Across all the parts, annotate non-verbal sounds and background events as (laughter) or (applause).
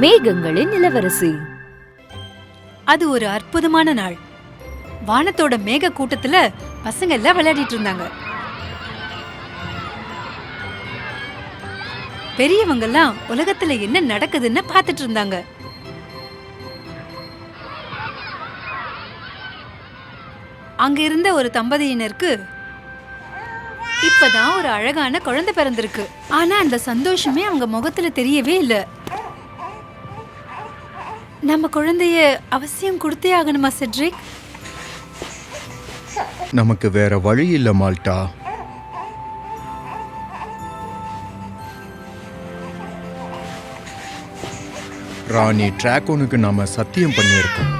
மேகங்களின் இளவரசி. அது ஒரு அற்புதமான நாள். வானத்தோட மேக கூட்டத்துல பசங்க எல்லாம் விளையாடிட்டு இருந்தாங்க. பெரியவங்க எல்லாம் உலகத்துல என்ன நடக்குதுன்னு பார்த்துட்டு இருந்தாங்க. அங்க இருந்த ஒரு தம்பதியினருக்கு இப்பதான் ஒரு அழகான குழந்தை பிறந்திருக்கு. ஆனா அந்த சந்தோஷமே அவங்க முகத்துல தெரியவே இல்லை. நம்ம குழந்தைய அவசியம் கொடுத்தே ஆகணுமா செட்ரிக்? நமக்கு வேற வழி இல்ல மால்டா. ராணி டிராகோனுக்கு நாம சத்தியம் பண்ணியிருக்கோம்.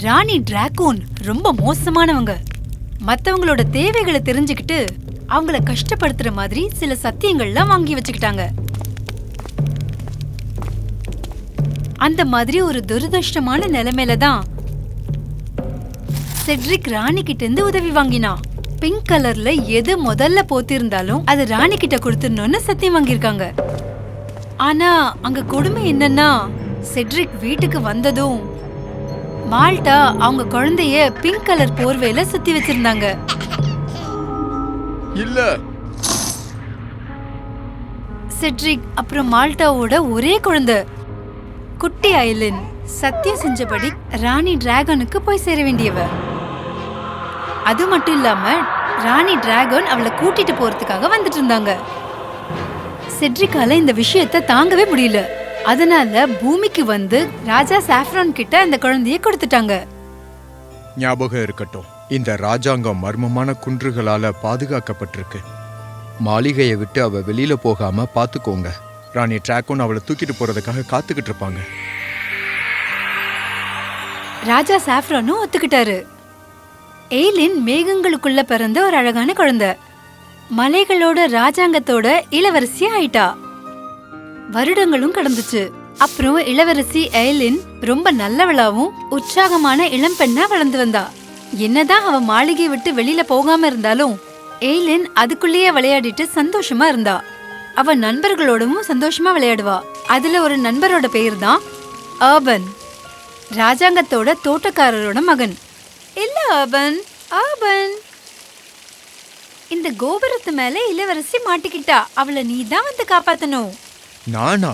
ராணி டிராகோன் ரொம்ப மோசமானவங்க. மத்தவங்களோட தேவைகளை தெரிஞ்சுக்கிட்டு அவங்கள கஷ்டப்படுத்துற மாதிரி சில சத்தியங்கள்லாம் வாங்கி வச்சுக்கிட்டாங்க. அந்த மாதிரி ஒரு துரதிருஷ்டமான நிலைமையில தான் செட்ரிக் ராணி கிட்ட இருந்து உதவி வாங்கினான் பிங்க் கலர்ல எது முதல்ல போத்திருந்தாலும் அது ராணி கிட்ட கொடுத்துடணும்னு சத்தியம் வாங்கியிருக்காங்க. ஆனா அங்க கொடுமை என்னன்னா செட்ரிக் வீட்டுக்கு வந்ததும் மால்டா அவங்க குழந்தைய பிங்க் கலர் போர்வையில சுத்தி வச்சிருந்தாங்க. இல்ல. செட்ரிக் அப்புறம் மால்டாவோட ஒரே குழந்தை. குட்டி ஐலின் சத்தியம் செஞ்சபடி ராணி டிராகனுக்கு போய் சேர வேண்டியவ. அது மட்டும் இல்லாம ராணி டிராகன் அவளை கூட்டிட்டு போறதுக்காக வந்துட்டு இருந்தாங்க. செட்ரிக்கால இந்த விஷயத்த தாங்கவே முடியல. அதனால பூமிக்கு வந்து ராஜா சாஃப்ரான் கிட்ட அந்த குழந்தைய கொடுத்துட்டாங்க. ஞாபகம் இருக்கட்டும். இந்த ராஜாங்கம் மர்மமான குன்றுகளால பாதுகாக்கப்பட்டிருக்கு. மாளிகையை விட்டு அவ வெளியில போகாம பாத்துக்கோங்க. ராணி டிராக்கும் அவளை தூக்கிட்டு போறதுக்காக காத்துக்கிட்டு இருப்பாங்க. ராஜா சாஃப்ரானும் ஒத்துக்கிட்டாரு. எய்லின் மேகங்களுக்குள்ள பிறந்த ஒரு அழகான குழந்தை. மலைகளோட ராஜாங்கத்தோட இளவரசி ஆயிட்டா. வருடங்களும் கடந்துச்சு. அப்புறம் இளவரசி எய்லின் ரொம்ப நல்லவளாவும் உற்சாகமான இளம் பெண்ணா வளர்ந்து வந்தா. என்னதான் அவ மாளிகை விட்டு வெளியில போகாம இருந்தாலும் எய்லின் அதுக்குள்ளேயே விளையாடிட்டு சந்தோஷமா இருந்தா. அவ நண்பர்களோடவும் சந்தோஷமா விளையாடுவா. அதுல ஒரு நண்பரோட பெயர் தான் ஆபன் ராஜாங்கத்தோட தோட்டக்காரரோட மகன். இல்ல ஆபன் ஆபன் இந்த கோபுரத்து மேல இளவரசி மாட்டிக்கிட்டா. அவளை நீ தான் வந்து காப்பாத்தணும். நானா?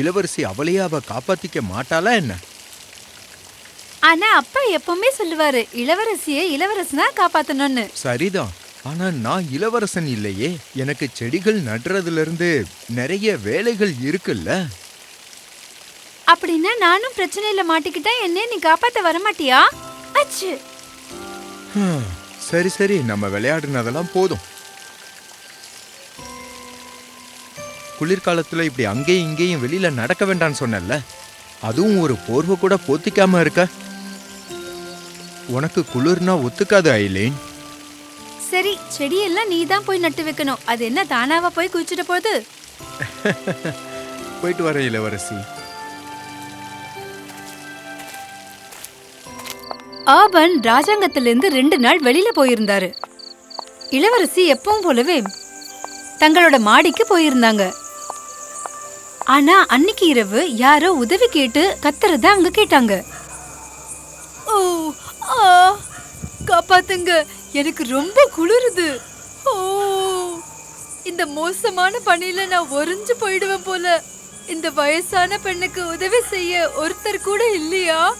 இளவரசி அவளையே அவ காப்பாத்திக்க மாட்டாளா என்ன? ஆனா அப்பா எப்பவுமே சொல்லுவாரு இளவரசியை இளவரசனா காப்பாத்தணும்னு. சரிதான். ஆனா நான் இளவரசன் இல்லையே. எனக்கு செடிகள் நடுறதுல இருந்து நிறைய வேலைகள் இருக்குல்ல? அப்படின்னா நானும் பிரச்சனையில மாட்டிக்கிட்டா என்ன நீ காப்பாத்த வரமாட்டியா? அச்சு. சரி சரி நம்ம விளையாடுனதெல்லாம் போதும். குளிர்காலத்துல இப்படி அங்கேயும் இங்கேயும் வெளியில நடக்க வேண்டாம்னு சொன்னேன்ல. அதுவும் ஒரு போர்வை கூட போத்திக்காம இருக்க. உனக்கு குளிர்னா ஒத்துக்காது ஐலேன். சரி செடியெல்லாம் நீ தான் போய் நட்டு வைக்கணும். அது என்ன தானாவா போய் குதிச்சுட்டு போகுது (laughs) போயிட்டு வர இளவரசி. ஆபன் ராஜாங்கத்திலிருந்து ரெண்டு நாள் வெளியில போயிருந்தாரு. இளவரசி எப்பவும் போலவே தங்களோட மாடிக்கு போயிருந்தாங்க. ஆனா அன்னைக்கு இரவு யாரோ உதவி கேட்டு கத்துறத அவங்க கேட்டாங்க. ஓ ஆ காப்பாத்துங்க. எனக்கு ரொம்ப குளிருது. ஓ இந்த மோசமான பணியில நான் ஒரிஞ்சு போயிடுவேன் போல. இந்த வயசான பெண்ணுக்கு உதவி செய்ய ஒருத்தர் கூட இல்லையா?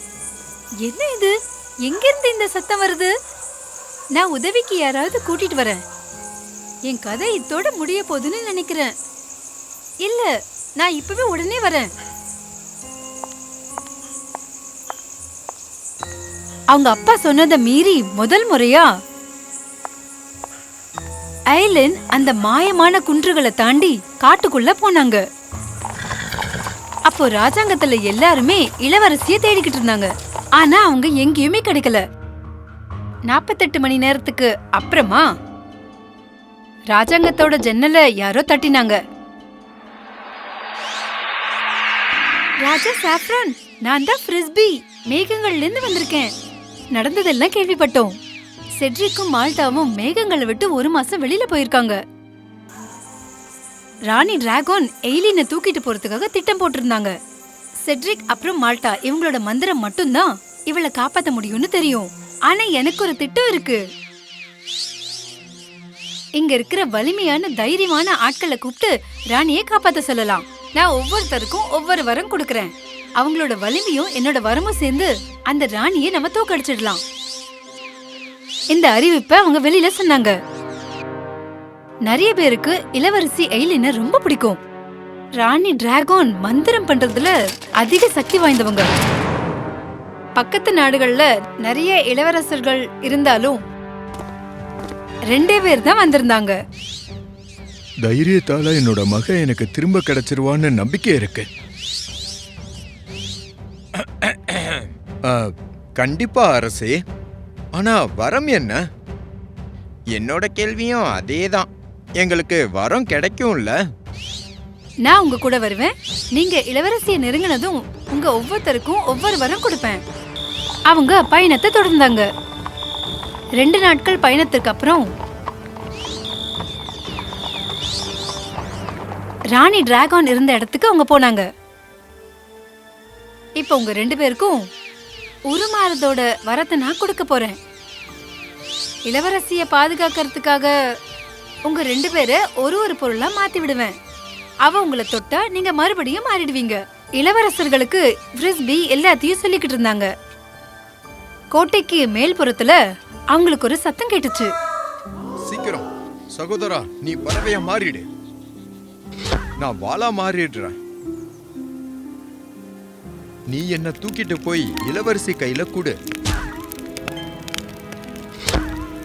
என்ன இது? எங்கிருந்து இந்த சத்தம் வருது? நான் உதவிக்கு யாராவது கூட்டிட்டு வரேன். என் கதை இத்தோட முடிய போகுதுன்னு நினைக்கிறேன். இல்ல நான் இப்பவே உடனே வரேன். அவங்க அப்பா சொன்னதை மீறி முதல் முறையா ஐலின் அந்த மாயமான குன்றுகளை தாண்டி காட்டுக்குள்ள போனாங்க. அப்போ ராஜாங்கத்துல எல்லாருமே இளவரசிய தேடிக்கிட்டு இருந்தாங்க. ஆனா அவங்க எங்கேயுமே கிடைக்கல. நாற்பத்தெட்டு மணி நேரத்துக்கு அப்புறமா ராஜாங்கத்தோட ஜன்னலை யாரோ தட்டினாங்க. ராஜா சாப்ரான் நான் தான் ஃப்ரிஸ்பி மேகங்கள்ல இருந்து வந்திருக்கேன். நடந்ததெல்லாம் கேள்விப்பட்டோம். செட்ரிக்கும் மால்டாவும் மேகங்களை விட்டு ஒரு மாசம் வெளியில போயிருக்காங்க. ராணி டிராகன் எய்லினை தூக்கிட்டு போறதுக்காக திட்டம் போட்டிருந்தாங்க. செட்ரிக் அப்புறம் மால்டா இவங்களோட மந்திரம் மட்டும்தான் இவளை காப்பாத்த முடியும்னு தெரியும். ஆனா எனக்கு ஒரு திட்டம் இருக்கு. இங்க இருக்கிற வலிமையான தைரியமான ஆட்களை கூப்பிட்டு ராணியை காப்பாத்த சொல்லலாம். நான் ஒவ்வொருத்தருக்கும் ஒவ்வொரு வரம் கொடுக்கறேன். அவங்களோட வலிமையும் என்னோட வரமும் சேர்ந்து அந்த ராணியை நம்ம தோக்கடிச்சிடலாம். இந்த அறிவிப்பை அவங்க வெளியில சொன்னாங்க. நிறைய பேருக்கு இளவரசி எயிலின ரொம்ப பிடிக்கும். ராணி டிராகன் மந்திரம் பண்றதுல அதிக சக்தி வாய்ந்தவங்க. பக்கத்து நாடுகள்ல நிறைய இளவரசர்கள் இருந்தாலும் ரெண்டே பேர் தான் வந்திருந்தாங்க. தைரியத்தால என்னோட மக எனக்கு திரும்ப கிடைச்சிருவான்னு நம்பிக்கை இருக்கு. கண்டிப்பா அரசே. ஆனா வரம் என்ன? என்னோட கேள்வியும் அதேதான். எங்களுக்கு வரம் கிடைக்கும்ல? நான் உங்க கூட வருவேன். நீங்க இளவரசியை நெருங்கினதும் உங்க ஒவ்வொருத்தருக்கும் ஒவ்வொரு வரம் கொடுப்பேன். அவங்க பயணத்தை தொடர்ந்தாங்க. ரெண்டு நாட்கள் பயணத்துக்கு அப்புறம் ராணி டிராகன் இருந்த இடத்துக்கு அவங்க போனாங்க. இப்போ உங்க ரெண்டு பேருக்கும் உருமாறதோட வரத்தை நான் கொடுக்க போறேன். இளவரசிய பாதுகாக்கிறதுக்காக உங்க ரெண்டு பேரை ஒரு ஒரு பொருளா மாத்தி விடுவேன். அவ உங்களை தொட்டா நீங்க மறுபடியும் மாறிடுவீங்க. இளவரசர்களுக்கு ஃப்ரிஸ்பி எல்லாத்தையும் சொல்லிக்கிட்டு இருந்தாங்க. கோட்டைக்கு மேல்புறத்துல அவங்களுக்கு ஒரு சத்தம் கேட்டுச்சு. சீக்கிரம் சகோதரா நீ பறவையா மாறிடு. நான் வாளா மாறிடுறேன். நீ என்ன தூக்கிட்டு போய் இளவரசி கையில கொடு.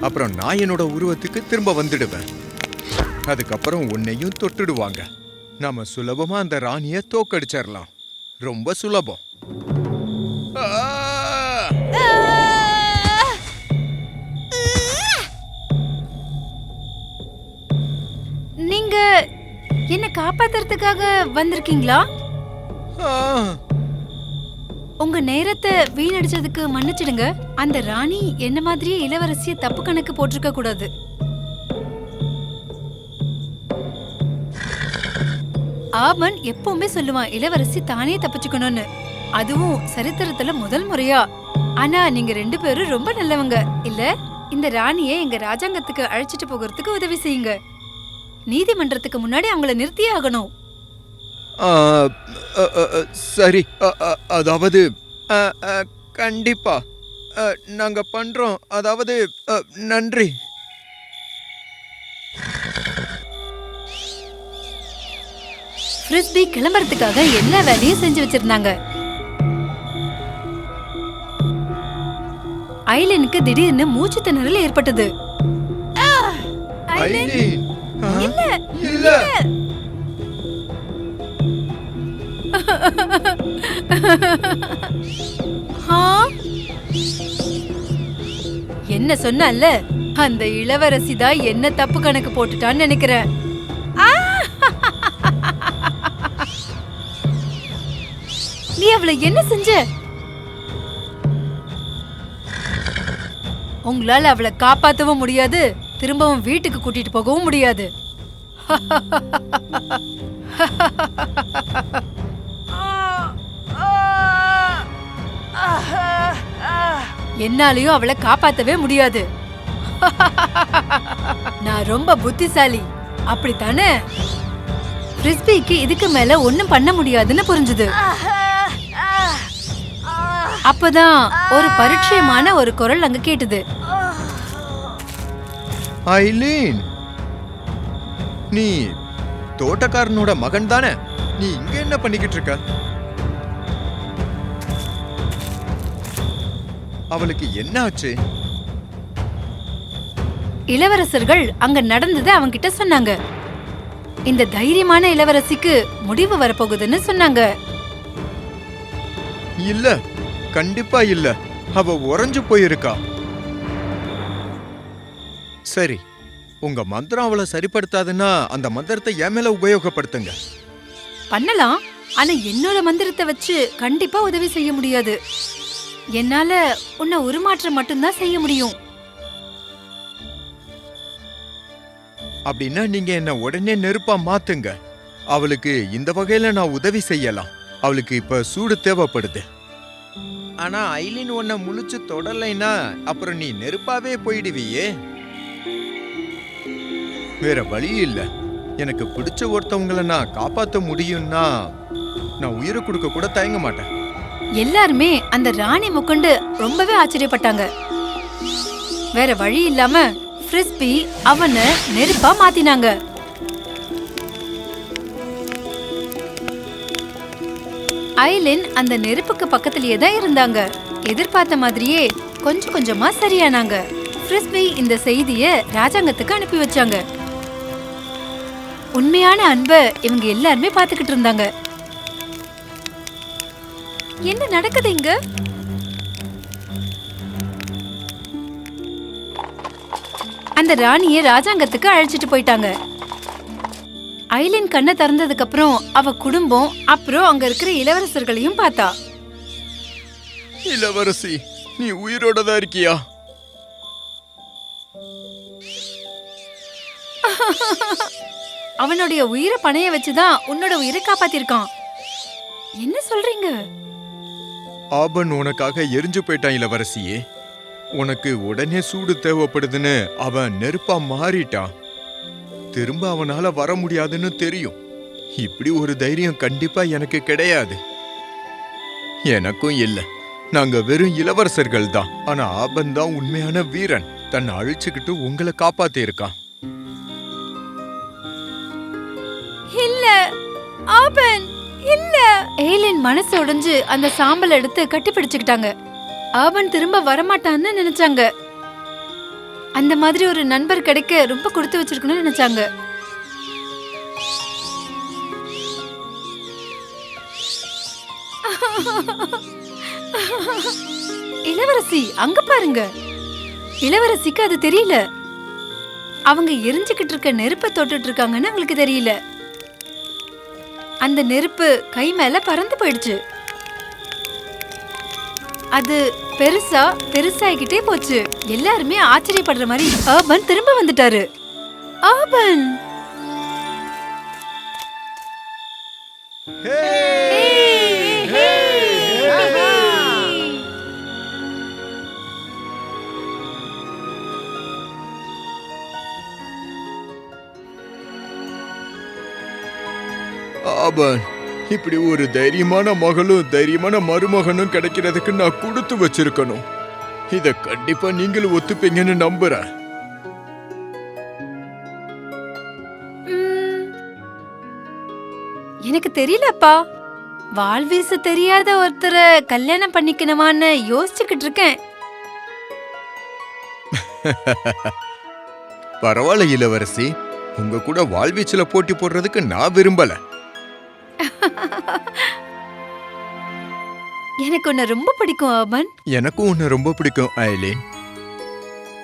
அப்புறம் நான் என்னோட உருவத்துக்கு திரும்ப வந்துடுவேன். அதுக்கப்புறம் உன்னையும் தொட்டுடுவாங்க. நாம சுலபமா அந்த ராணிய தோக்கடிச்சிடலாம் ரொம்ப சுலபம்! நீங்க என்ன காப்பாத்துறதுக்காக வந்திருக்கீங்களா? ஆ! உங்க நேரத்தை வீணடிச்சதுக்கு மன்னிச்சிடுங்க. அந்த ராணி என்ன மாதிரியே இளவரசிய தப்பு கணக்கு போட்டிருக்க கூடாது. ஆமன் எப்பவுமே சொல்லுவான் இளவரசி தானே தப்பிச்சுக்கணும்னு. அதுவும் சரித்திரத்துல முதல் முறையா. ஆனா நீங்க ரெண்டு பேரும் ரொம்ப நல்லவங்க. இல்ல இந்த ராணியை எங்க ராஜாங்கத்துக்கு அழைச்சிட்டு போகிறதுக்கு உதவி செய்யுங்க. நீதிமன்றத்துக்கு முன்னாடி அவங்கள நிறுத்தியே ஆகணும். சரி. அதாவது கண்டிப்பா. நாங்க பண்றோம். அதாவது நன்றி. ஃப்ரிஸ்பி கிளம்புறதுக்காக எல்லா வேலையும் செஞ்சு வச்சிருந்தாங்க. ஐலனுக்கு திடீர்னு மூச்சு திணறல் ஏற்பட்டது. என்ன சொன்னல்ல? அந்த இளவரசி தான் என்ன தப்பு கணக்கு போட்டுட்டான்னு நினைக்கிறேன். நீ அவளை என்ன செஞ்ச? உங்களால அவளை காப்பாத்தவும் முடியாது திரும்பவும் வீட்டுக்கு கூட்டிட்டு போகவும் முடியாது. (laughs) என்னாலையும் அவளை காப்பாத்தவே முடியாது. நான் ரொம்ப புத்திசாலி. அப்படித்தானே? ஃப்ரிஸ்பிக்கு இதுக்கு மேல ஒண்ணும் பண்ண முடியாதுன்னு புரிஞ்சுது. அப்பதான் ஒரு பரிச்சயமான ஒரு குரல் அங்க கேட்டது. ஐலீன்! நீ தோட்டக்காரனோட மகன் தானே நீ இங்க என்ன பண்ணிக்கிட்டு இருக்க? அவளுக்கு என்ன ஆச்சு இளவரசர்கள் அங்க நடந்ததை அவன்கிட்ட சொன்னாங்க. இந்த தைரியமான இளவரசிக்கு முடிவு வரப்போகுதுன்னு சொன்னாங்க. இல்ல கண்டிப்பா இல்ல. அவ உறைஞ்சு போயிருக்கா. சரி உங்க மந்திரம் அவளை சரிப்படுத்தாதுன்னா அந்த மந்திரத்தை என் மேல உபயோகப்படுத்துங்க. பண்ணலாம் ஆனா என்னோட மந்திரத்தை வச்சு கண்டிப்பா உதவி செய்ய முடியாது. என்னால உன்னை உருமாற்றம் மட்டும்தான் செய்ய முடியும். அப்படின்னா நீங்க என்ன உடனே நெருப்பா மாத்துங்க. அவளுக்கு இந்த வகையில நான் உதவி செய்யலாம். அவளுக்கு இப்ப சூடு தேவைப்படுது. ஆனா ஐலின் உன்னை முழிச்சு தொடலைன்னா அப்புறம் நீ நெருப்பாவே போயிடுவியே. வேற வழி இல்ல. எனக்கு பிடிச்ச ஒருத்தவங்களை நான் காப்பாத்த முடியும்னா நான் உயிரை கொடுக்க கூட தயங்க மாட்டேன். எல்லாருமே அந்த ராணி முக்கண்டு ரொம்பவே ஆச்சரியப்பட்டாங்க. வேற வழி இல்லாம ஃப்ரிஸ்பி அவனை நெருப்பா மாத்தினாங்க. ஐலின் அந்த நெருப்புக்கு பக்கத்திலேயே தான் இருந்தாங்க. எதிர்பார்த்த மாதிரியே கொஞ்சம் கொஞ்சமா சரியானாங்க. ஃப்ரிஸ்பி இந்த செய்திய ராஜாங்கத்துக்கு அனுப்பி வச்சாங்க. உண்மையான அன்பை இவங்க எல்லாருமே பார்த்துக்கிட்டு இருந்தாங்க. என்ன நடக்குது இங்க? அந்த ராணிய ராஜாங்கத்துக்கு அழைச்சிட்டு போயிட்டாங்க. ஐலின் கண்ணை திறந்ததுக்கு அப்புறம் அவ குடும்பம் அப்புறம் அங்க இருக்கிற இளவரசர்களையும் பார்த்தா. இளவரசி நீ உயிரோட தான் இருக்கியா? அவனுடைய உயிரை பணைய வச்சுதான் உன்னோட உயிரை காப்பாத்திருக்கான். என்ன சொல்றீங்க? ஆபன் உனக்காக எரிஞ்சு போயிட்டான் இளவரசியே. உனக்கு உடனே சூடு தேவைப்படுதுன்னு அவன் நெருப்பா மாறிட்டான். திரும்ப அவனால வர முடியாதுன்னு தெரியும். இப்படி ஒரு தைரியம் கண்டிப்பா எனக்கு கிடையாது. எனக்கும் இல்லை. நாங்க வெறும் இளவரசர்கள் தான். ஆனா ஆபன் தான் உண்மையான வீரன். தன்னை அழிச்சுக்கிட்டு உங்களை காப்பாத்தி இருக்கான் இல்ல ஆபன். இல்ல. ஏலின் மனசு உடைஞ்சு அந்த சாம்பல் எடுத்து கட்டி பிடிச்சுக்கிட்டாங்க. ஆபன் திரும்ப வரமாட்டான்னு நினைச்சாங்க. அந்த மாதிரி ஒரு நண்பர் கிடைக்க ரொம்ப கொடுத்து வச்சிருக்கணும்னு நினைச்சாங்க. இளவரசி அங்க பாருங்க. இளவரசிக்கு அது தெரியல. அவங்க எரிஞ்சுக்கிட்டு இருக்க நெருப்பை தொட்டுட்டு இருக்காங்கன்னு அவங்களுக்கு தெரியல. அந்த நெருப்பு கை மேல பறந்து போயிடுச்சு. அது பெருசா பெருசாகிட்டே போச்சு. எல்லாருமே ஆச்சரியப்படுற மாதிரி ஆபன் திரும்ப வந்துட்டாரு. ஆபன் ஆபன் இப்படி ஒரு தைரியமான மகளும் தைரியமான மருமகனும் கிடைக்கிறதுக்கு நான் கொடுத்து வச்சிருக்கணும். இத கண்டிப்பா நீங்களும் ஒத்துப்பீங்கன்னு நம்புறேன். எனக்கு தெரியலப்பா. வாள் வீச தெரியாத ஒருத்தரை கல்யாணம் பண்ணிக்கணுமான்னு யோசிச்சுக்கிட்டு இருக்கேன். (laughs) பரவாயில்ல இளவரசி. உங்க கூட வாழ்வீச்சுல போட்டி போடுறதுக்கு நான் விரும்பல. எனக்கு உன்னை ரொம்ப பிடிக்கும் ஆபன் எனக்கும் உன்னை ரொம்ப பிடிக்கும் ஐலேன்.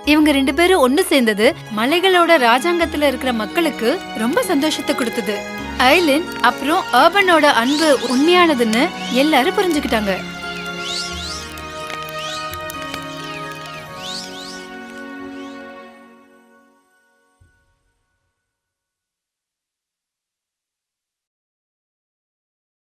இவங்க ரெண்டு பேரும் ஒண்ணு சேர்ந்தது மலைகளோட ராஜாங்கத்துல இருக்கிற மக்களுக்கு ரொம்ப சந்தோஷத்தை கொடுத்தது. ஐலின் அப்புறம் ஆபனோட அன்பு உண்மையானதுன்னு எல்லாரும் புரிஞ்சுக்கிட்டாங்க.